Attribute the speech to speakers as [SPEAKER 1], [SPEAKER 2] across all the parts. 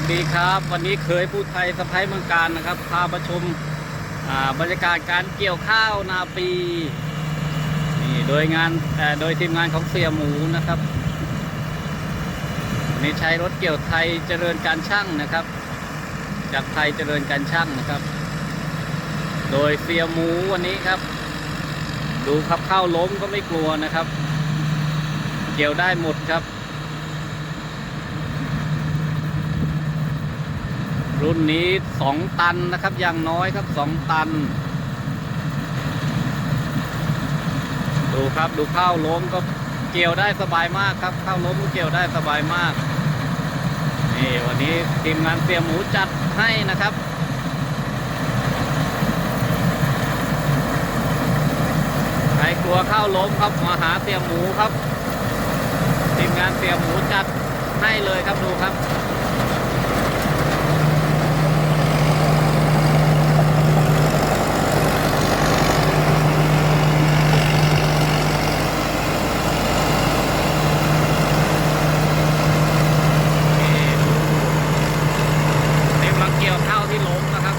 [SPEAKER 1] วัสดีครับ วันนี้เคยผู้ไทยสะพ้ายเมืองการนะครับพาประชมบรรยากาศการเกี่ยวข้าวนาปีนี่โดยงานเอ่โดยทีมงานของเสียหมูนะครับวันนี้ใช้รถเกี่ยวไทยเจริญการช่างนะครับ จากไทยเจริญการช่างนะครับ โดยเสียหมูวันนี้ครับ ดูครับข้าวล้มก็ไม่กลัวนะครับ เกี่ยวได้หมดครับ รุ่นนี้สองตันนะครับอย่างน้อยครับสองตัน ดูครับดูข้าวล้มก็เกี่ยวได้สบายมากครับ ข้าวล้มก็เกี่ยวได้สบายมาก นี่วันนี้ทีมงานเสียมหมูจัดให้นะครับใครกลัวข้าวล้มครับมาหาเสียมหมูครับ ทีมงานเสียมหมูจัดให้เลยครับดูครับ นี่มาเกี่ยวข้าวที่ล้มนะครับ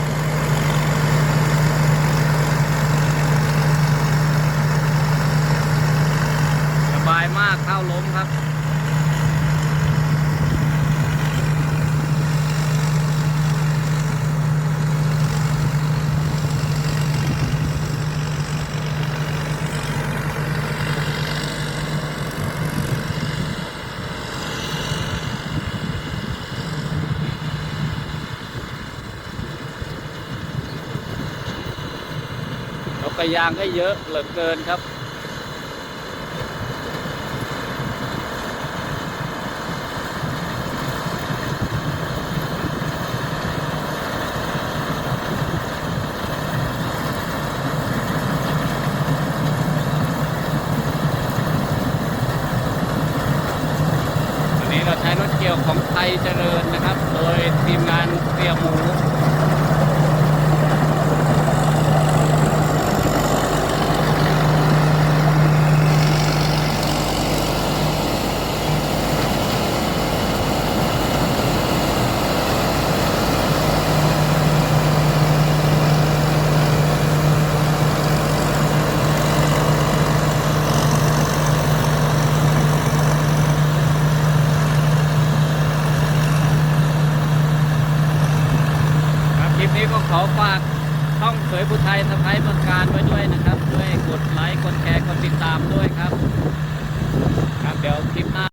[SPEAKER 1] สบายมากข้าวล้มครับ น กกระยางก็เยอะเหลือเกินครับ วันนี้เราใช้รถเกี่ยวของไทยเจริญนะครับ โดยทีมงานเสียหมู นี้ก็ขอฝากช่องเผยผู้ไทยสะพ้ายเมืองการไว้ด้วยนะครับ ด้วยกดไลค์กดแชร์กดติดตามด้วยครับ ครับเดี๋ยวคลิปหน้า